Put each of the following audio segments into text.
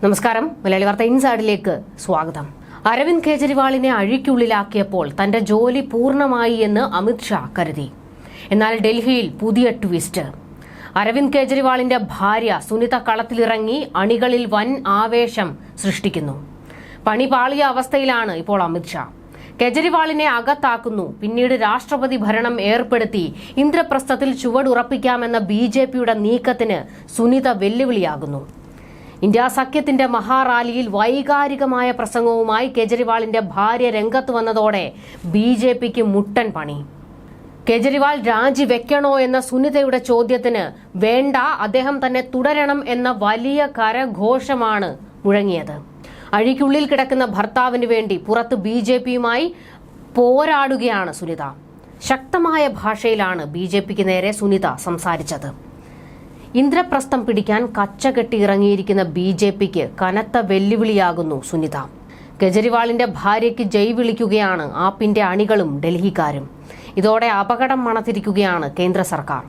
നമസ്കാരം. മലയാളി വാർത്ത ഇൻസൈഡിലേക്ക് സ്വാഗതം. അരവിന്ദ് കെജ്രിവാളിനെ അഴിക്കുള്ളിലാക്കിയപ്പോൾ തന്റെ ജോലി പൂർണമായി എന്ന് അമിത്ഷാ കരുതി. എന്നാൽ ഡൽഹിയിൽ പുതിയ ട്വിസ്റ്റ്. അരവിന്ദ് കെജ്രിവാളിന്റെ ഭാര്യ സുനിത കളത്തിലിറങ്ങി അണികളിൽ വൻ ആവേശം സൃഷ്ടിക്കുന്നു. പണി പാളിയ അവസ്ഥയിലാണ് ഇപ്പോൾ അമിത്ഷാ കെജ്രിവാളിനെ അകത്താക്കുന്നു. പിന്നീട് രാഷ്ട്രപതി ഭരണം ഏർപ്പെടുത്തി ഇന്ദ്രപ്രസ്ഥത്തിൽ ചുവടുറപ്പിക്കാമെന്ന ബി ജെ പിയുടെ നീക്കത്തിന് സുനിത വെല്ലുവിളിയാകുന്നു. ഇന്ത്യ സഖ്യത്തിന്റെ മഹാറാലിയിൽ വൈകാരികമായ പ്രസംഗവുമായി കെജ്രിവാളിന്റെ ഭാര്യ രംഗത്ത് വന്നതോടെ ബി ജെ പിക്ക് മുട്ടൻ പണി. കെജ്രിവാൾ രാജിവെക്കണോ എന്ന സുനിതയുടെ ചോദ്യത്തിന് വേണ്ട അദ്ദേഹം തന്നെ തുടരണം എന്ന വലിയ കരഘോഷമാണ് മുഴങ്ങിയത്. അഴിക്കുള്ളിൽ കിടക്കുന്ന ഭർത്താവിന് വേണ്ടി പുറത്ത് ബി ജെ പിയുമായി പോരാടുകയാണ് സുനിത. ശക്തമായ ഭാഷയിലാണ് ബി ജെ പിക്ക് നേരെ സുനിത സംസാരിച്ചത്. ഇന്ദ്രപ്രസ്ഥം പിടിക്കാൻ കച്ചകെട്ടി ഇറങ്ങിയിരിക്കുന്ന ബി ജെ പിക്ക് കനത്ത വെല്ലുവിളിയാകുന്നു സുനിത. കെജ്രിവാളിന്റെ ഭാര്യയ്ക്ക് ജയ് വിളിക്കുകയാണ് ആപ്പിന്റെ അണികളും ഡൽഹിക്കാരും. ഇതോടെ അപകടം മണത്തിരിക്കുകയാണ് കേന്ദ്ര സർക്കാർ.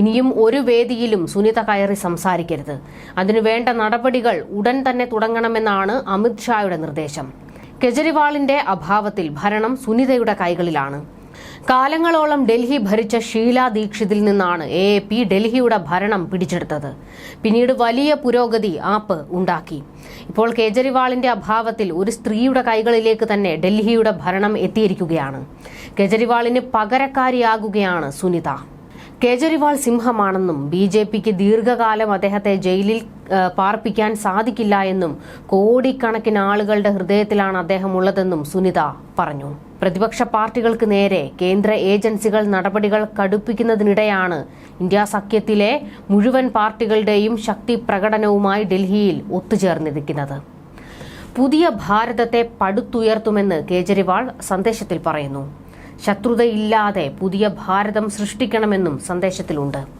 ഇനിയും ഒരു വേദിയിലും സുനിത കയറി സംസാരിക്കരുത്. അതിനുവേണ്ട നടപടികൾ ഉടൻ തന്നെ തുടങ്ങണമെന്നാണ് അമിത്ഷായുടെ നിർദ്ദേശം. കെജ്രിവാളിന്റെ അഭാവത്തിൽ ഭരണം സുനിതയുടെ കൈകളിലാണ്. കാലങ്ങളോളം ഡൽഹി ഭരിച്ച ഷീല ദീക്ഷിതിൽ നിന്നാണ് എ പി ഡൽഹിയുടെ ഭരണം പിടിച്ചെടുത്തത്. പിന്നീട് വലിയ പുരോഗതി ആപ്പ് ഉണ്ടാക്കി. ഇപ്പോൾ കേജ്രിവാളിന്റെ അഭാവത്തിൽ ഒരു സ്ത്രീയുടെ കൈകളിലേക്ക് തന്നെ ഡൽഹിയുടെ ഭരണം എത്തിയിരിക്കുകയാണ്. കേജ്രിവാളിന് പകരക്കാരിയാകുകയാണ് സുനിത. കേജ്രിവാൾ സിംഹമാണെന്നും ബി ജെ പിക്ക് ദീർഘകാലം അദ്ദേഹത്തെ ജയിലിൽ പാർപ്പിക്കാൻ സാധിക്കില്ല എന്നും കോടിക്കണക്കിന് ആളുകളുടെ ഹൃദയത്തിലാണ് അദ്ദേഹം ഉള്ളതെന്നും സുനിത പറഞ്ഞു. പ്രതിപക്ഷ പാർട്ടികൾക്ക് നേരെ കേന്ദ്ര ഏജൻസികൾ നടപടികൾ കടുപ്പിക്കുന്നതിനിടെയാണ് ഇന്ത്യ സഖ്യത്തിലെ മുഴുവൻ പാർട്ടികളുടെയും ശക്തി പ്രകടനവുമായി ഡൽഹിയിൽ ഒത്തുചേർന്നിരിക്കുന്നത്. പുതിയ ഭാരതത്തെ പടുത്തുയർത്തുമെന്ന് കേജ്രിവാൾ സന്ദേശത്തിൽ പറയുന്നു. ശത്രുതയില്ലാതെ പുതിയ ഭാരതം സൃഷ്ടിക്കണമെന്നും സന്ദേശത്തിലുണ്ട്.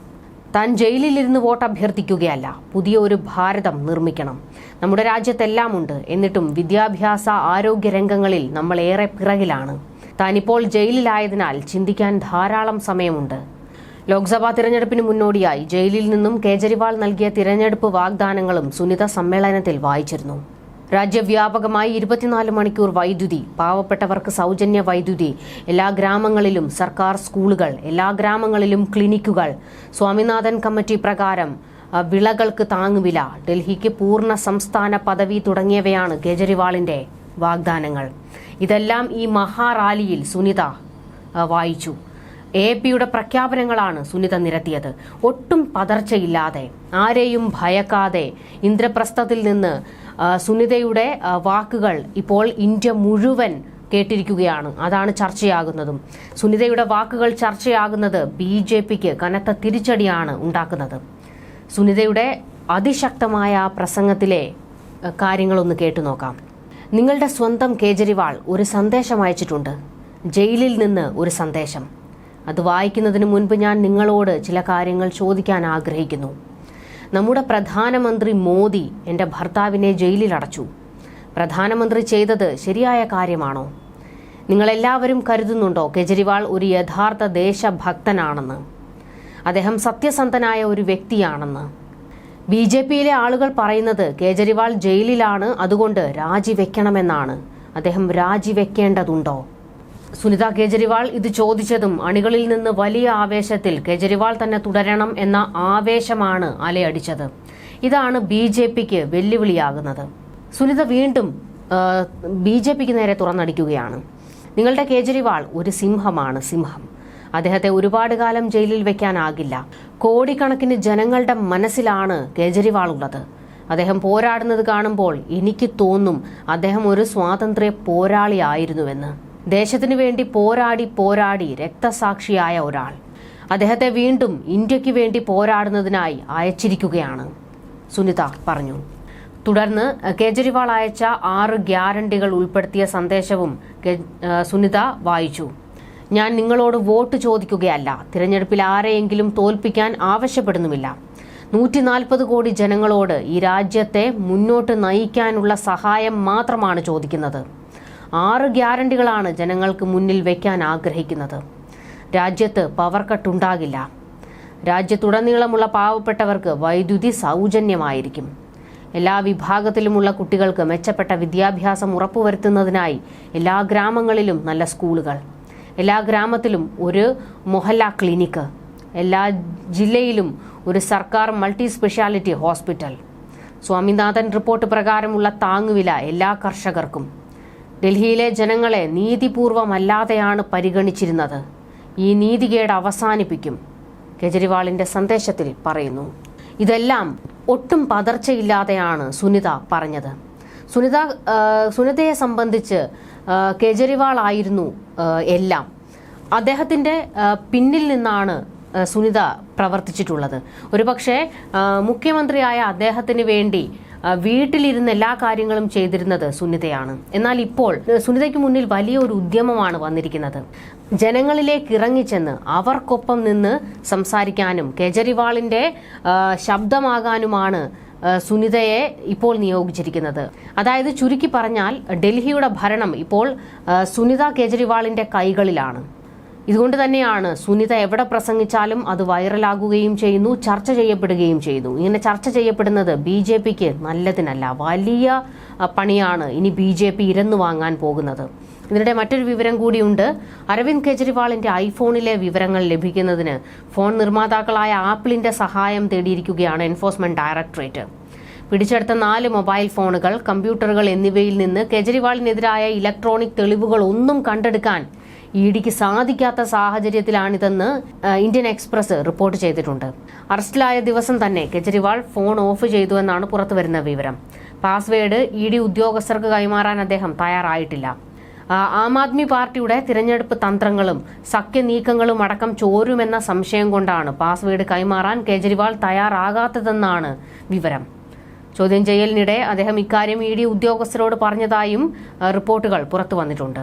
താൻ ജയിലിലിരുന്ന് വോട്ട് അഭ്യർത്ഥിക്കുകയല്ല. പുതിയ ഒരു ഭാരതം നിർമ്മിക്കണം. നമ്മുടെ രാജ്യത്തെല്ലാം ഉണ്ട് എന്നിട്ടും വിദ്യാഭ്യാസ ആരോഗ്യ രംഗങ്ങളിൽ നമ്മൾ ഏറെ പിറകിലാണ്. താനിപ്പോൾ ജയിലിലായതിനാൽ ചിന്തിക്കാൻ ധാരാളം സമയമുണ്ട്. ലോക്സഭാ തിരഞ്ഞെടുപ്പിന് മുന്നോടിയായി ജയിലിൽ നിന്നും കേജരിവാൾ നൽകിയ തിരഞ്ഞെടുപ്പ് വാഗ്ദാനങ്ങളും സുനിത സമ്മേളനത്തിൽ വായിച്ചിരുന്നു. രാജ്യവ്യാപകമായി ഇരുപത്തിനാല് മണിക്കൂർ വൈദ്യുതി പാവപ്പെട്ടവർക്ക് സൗജന്യ വൈദ്യുതി എല്ലാ ഗ്രാമങ്ങളിലും സർക്കാർ സ്കൂളുകൾ എല്ലാ ഗ്രാമങ്ങളിലും ക്ലിനിക്കുകൾ. സ്വാമിനാഥൻ കമ്മിറ്റി പ്രകാരം വിളകൾക്ക് താങ്ങുവില ഡൽഹിക്ക് പൂർണ സംസ്ഥാന പദവി തുടങ്ങിയവയാണ് കേജ്രിവാളിന്റെ വാഗ്ദാനങ്ങൾ. ഇതെല്ലാം ഈ മഹാറാലിയിൽ സുനിത വായിച്ചു. എ പിയുടെ പ്രഖ്യാപനങ്ങളാണ് സുനിത നിരത്തിയത്. ഒട്ടും പതർച്ചയില്ലാതെ ആരെയും ഭയക്കാതെ ഇന്ദ്രപ്രസ്ഥത്തിൽ നിന്ന് സുനിതയുടെ വാക്കുകൾ ഇപ്പോൾ ഇന്ത്യ മുഴുവൻ കേട്ടിരിക്കുകയാണ്. അതാണ് ചർച്ചയാകുന്നതും. സുനിതയുടെ വാക്കുകൾ ചർച്ചയാകുന്നത് ബി ജെ പിക്ക് കനത്ത തിരിച്ചടിയാണ് ഉണ്ടാക്കുന്നത്. സുനിതയുടെ അതിശക്തമായ പ്രസംഗത്തിലെ കാര്യങ്ങളൊന്ന് കേട്ടു നോക്കാം. നിങ്ങളുടെ സ്വന്തം കേജ്രിവാൾ ഒരു സന്ദേശം അയച്ചിട്ടുണ്ട്. ജയിലിൽ നിന്ന് ഒരു സന്ദേശം. അത് വായിക്കുന്നതിന് മുൻപ് ഞാൻ നിങ്ങളോട് ചില കാര്യങ്ങൾ ചോദിക്കാൻ ആഗ്രഹിക്കുന്നു. നമ്മുടെ പ്രധാനമന്ത്രി മോദി എന്റെ ഭർത്താവിനെ ജയിലിൽ അടച്ചു. പ്രധാനമന്ത്രി ചെയ്തത് ശരിയായ കാര്യമാണോ? നിങ്ങളെല്ലാവരും കരുതുന്നുണ്ടോ കെജ്രിവാൾ ഒരു യഥാർത്ഥ ദേശഭക്തനാണെന്ന്? അദ്ദേഹം സത്യസന്ധനായ ഒരു വ്യക്തിയാണെന്ന്? ബി ജെ പിയിലെ ആളുകൾ പറയുന്നത് കേജ്രിവാൾ ജയിലിലാണ് അതുകൊണ്ട് രാജിവെക്കണമെന്നാണ്. അദ്ദേഹം രാജിവെക്കേണ്ടതുണ്ടോ? സുനിത കേജ്രിവാൾ ഇത് ചോദിച്ചതും അണികളിൽ നിന്ന് വലിയ ആവേശത്തിൽ കേജ്രിവാൾ തന്നെ തുടരണം എന്ന ആവേശമാണ് അലയടിച്ചത് ഇതാണ് ബി ജെ പിക്ക് വെല്ലുവിളിയാകുന്നത്. സുനിത വീണ്ടും ബി ജെ പിക്ക് നേരെ തുറന്നടിക്കുകയാണ്. നിങ്ങളുടെ കേജ്രിവാൾ ഒരു സിംഹമാണ് സിംഹം. അദ്ദേഹത്തെ ഒരുപാട് കാലം ജയിലിൽ വെക്കാനാകില്ല. കോടിക്കണക്കിന് ജനങ്ങളുടെ മനസ്സിലാണ് കേജ്രിവാൾ ഉള്ളത്. അദ്ദേഹം പോരാടുന്നത് കാണുമ്പോൾ എനിക്ക് തോന്നും അദ്ദേഹം ഒരു സ്വാതന്ത്ര്യ പോരാളിയായിരുന്നുവെന്ന്. ദേശത്തിനു വേണ്ടി പോരാടി പോരാടി രക്തസാക്ഷിയായ ഒരാൾ. അദ്ദേഹത്തെ വീണ്ടും ഇന്ത്യയ്ക്ക് വേണ്ടി പോരാടുന്നതിനായി അയച്ചിരിക്കുകയാണ്. സുനിത പറഞ്ഞു. തുടർന്ന് കേജ്രിവാൾ അയച്ച ആറ് ഗ്യാരണ്ടികൾ ഉൾപ്പെടുത്തിയ സന്ദേശവും സുനിത വായിച്ചു. ഞാൻ നിങ്ങളോട് വോട്ട് ചോദിക്കുകയല്ല. തിരഞ്ഞെടുപ്പിൽ ആരെയെങ്കിലും തോൽപ്പിക്കാൻ ആവശ്യപ്പെടുന്നുമില്ല. നൂറ്റി നാൽപ്പത് കോടി ജനങ്ങളോട് ഈ രാജ്യത്തെ മുന്നോട്ട് നയിക്കാനുള്ള സഹായം മാത്രമാണ് ചോദിക്കുന്നത്. ആറ് ഗ്യാരണ്ടികളാണ് ജനങ്ങൾക്ക് മുന്നിൽ വയ്ക്കാൻ ആഗ്രഹിക്കുന്നത്. രാജ്യത്ത് പവർ കട്ട് ഉണ്ടാകില്ല രാജ്യത്തുടനീളമുള്ള പാവപ്പെട്ടവർക്ക് വൈദ്യുതി സൗജന്യമായിരിക്കും. എല്ലാ വിഭാഗത്തിലുമുള്ള കുട്ടികൾക്ക് മെച്ചപ്പെട്ട വിദ്യാഭ്യാസം ഉറപ്പുവരുത്തുന്നതിനായി എല്ലാ ഗ്രാമങ്ങളിലും നല്ല സ്കൂളുകൾ. എല്ലാ ഗ്രാമത്തിലും ഒരു മൊഹല്ല ക്ലിനിക്ക് എല്ലാ ജില്ലയിലും ഒരു സർക്കാർ multi speciality hospital. Swaminathan report പ്രകാരമുള്ള താങ്ങുവില എല്ലാ കർഷകർക്കും. ഡൽഹിയിലെ ജനങ്ങളെ നീതിപൂർവമല്ലാതെയാണ് പരിഗണിച്ചിരുന്നത്. ഈ നീതികേട് അവസാനിപ്പിക്കും കെജ്രിവാളിന്റെ സന്ദേശത്തിൽ പറയുന്നു. ഇതെല്ലാം ഒട്ടും പതർച്ചയില്ലാതെയാണ് സുനിത പറഞ്ഞത്. സുനിത സുനിതയെ സംബന്ധിച്ച് കേജ്രിവാൾ ആയിരുന്നു എല്ലാം. അദ്ദേഹത്തിന്റെ പിന്നിൽ നിന്നാണ് സുനിത പ്രവർത്തിച്ചിട്ടുള്ളത്. ഒരുപക്ഷെ മുഖ്യമന്ത്രിയായ അദ്ദേഹത്തിന് വേണ്ടി വീട്ടിലിരുന്ന് എല്ലാ കാര്യങ്ങളും ചെയ്തിരുന്നത് സുനിതയാണ്. എന്നാൽ ഇപ്പോൾ സുനിതയ്ക്ക് മുന്നിൽ വലിയ ഒരു ഉദ്യമമാണ് വന്നിരിക്കുന്നത്. ജനങ്ങളിലേക്ക് ഇറങ്ങിച്ചെന്ന് അവർക്കൊപ്പം നിന്ന് സംസാരിക്കാനും കേജരിവാളിന്റെ ശബ്ദമാകാനുമാണ് സുനിതയെ ഇപ്പോൾ നിയോഗിച്ചിരിക്കുന്നത്. അതായത് ചുരുക്കി പറഞ്ഞാൽ ഡൽഹിയുടെ ഭരണം ഇപ്പോൾ സുനിത കേജരിവാളിന്റെ കൈകളിലാണ്. ഇതുകൊണ്ട് തന്നെയാണ് സുനിത എവിടെ പ്രസംഗിച്ചാലും അത് വൈറലാകുകയും ചെയ്യുന്നു ചർച്ച ചെയ്യപ്പെടുകയും ചെയ്യുന്നു ഇങ്ങനെ ചർച്ച ചെയ്യപ്പെടുന്നത് ബി ജെ പിക്ക് നല്ലതിനല്ല. വലിയ പണിയാണ് ഇനി ബി ജെ പി ഇരന്നു വാങ്ങാൻ പോകുന്നത്. ഇതിനിടെ മറ്റൊരു വിവരം കൂടിയുണ്ട്. അരവിന്ദ് കെജ്രിവാളിന്റെ ഐഫോണിലെ വിവരങ്ങൾ ലഭിക്കുന്നതിന് ഫോൺ നിർമ്മാതാക്കളായ ആപ്പിളിന്റെ സഹായം തേടിയിരിക്കുകയാണ് എൻഫോഴ്സ്മെന്റ് ഡയറക്ടറേറ്റ്. പിടിച്ചെടുത്ത നാല് മൊബൈൽ ഫോണുകൾ കമ്പ്യൂട്ടറുകൾ എന്നിവയിൽ നിന്ന് കെജ്രിവാളിനെതിരായ ഇലക്ട്രോണിക് തെളിവുകൾ ഒന്നും കണ്ടെടുക്കാൻ ഇ ഡിക്ക് സാധിക്കാത്ത സാഹചര്യത്തിലാണിതെന്ന് ഇന്ത്യൻ എക്സ്പ്രസ് റിപ്പോർട്ട് ചെയ്തിട്ടുണ്ട്. അറസ്റ്റിലായ ദിവസം തന്നെ കെജ്രിവാൾ ഫോൺ ഓഫ് ചെയ്തുവെന്നാണ് പുറത്തുവരുന്ന വിവരം. പാസ്വേഡ് ഇ ഡി ഉദ്യോഗസ്ഥർക്ക് കൈമാറാൻ അദ്ദേഹം തയ്യാറായിട്ടില്ല. ആം ആദ്മി പാർട്ടിയുടെ തിരഞ്ഞെടുപ്പ് തന്ത്രങ്ങളും സഖ്യ നീക്കങ്ങളും അടക്കം ചോരുമെന്ന സംശയം കൊണ്ടാണ് പാസ്വേഡ് കൈമാറാൻ കേജ്രിവാൾ തയ്യാറാകാത്തതെന്നാണ് വിവരം. ചോദ്യം ചെയ്യലിനിടെ അദ്ദേഹം ഇക്കാര്യം ഇ ഡി ഉദ്യോഗസ്ഥരോട് പറഞ്ഞതായും റിപ്പോർട്ടുകൾ പുറത്തു വന്നിട്ടുണ്ട്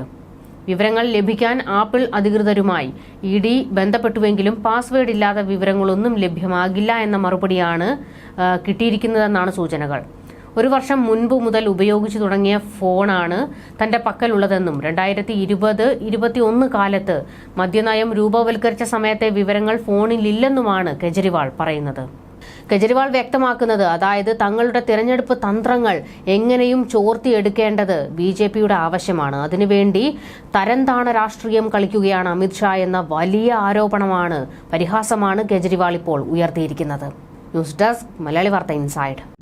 വിവരങ്ങൾ ലഭിക്കാൻ ആപ്പിൾ അധികൃതരുമായി. ഇ ഡി ബന്ധപ്പെട്ടുവെങ്കിലും പാസ്വേഡ് ഇല്ലാത്ത വിവരങ്ങളൊന്നും ലഭ്യമാകില്ല എന്ന മറുപടിയാണ് കിട്ടിയിരിക്കുന്നതെന്നാണ് സൂചനകൾ. ഒരു വർഷം മുൻപ് മുതൽ ഉപയോഗിച്ചു തുടങ്ങിയ ഫോണാണ് തന്റെ പക്കലുള്ളതെന്നും രണ്ടായിരത്തി ഇരുപത് ഇരുപത്തി ഒന്ന് കാലത്ത് മദ്യനയം രൂപവൽക്കരിച്ച സമയത്തെ വിവരങ്ങൾ ഫോണിലില്ലെന്നുമാണ് കെജ്രിവാൾ പറയുന്നത്. കെജ്രിവാൾ വ്യക്തമാക്കുന്നത് അതായത് തങ്ങളുടെ തിരഞ്ഞെടുപ്പ് തന്ത്രങ്ങൾ എങ്ങനെയും ചോർത്തിയെടുക്കേണ്ടത് ബി ജെ പിയുടെ ആവശ്യമാണ്. അതിനുവേണ്ടി തരംതാണ രാഷ്ട്രീയം കളിക്കുകയാണ് അമിത്ഷാ എന്ന വലിയ ആരോപണമാണ് പരിഹാസമാണ് കെജ്രിവാൾ ഇപ്പോൾ ഉയർത്തിയിരിക്കുന്നത്. ന്യൂസ് ഡെസ്ക് മലയാളി വാർത്ത ഇൻസൈഡ്.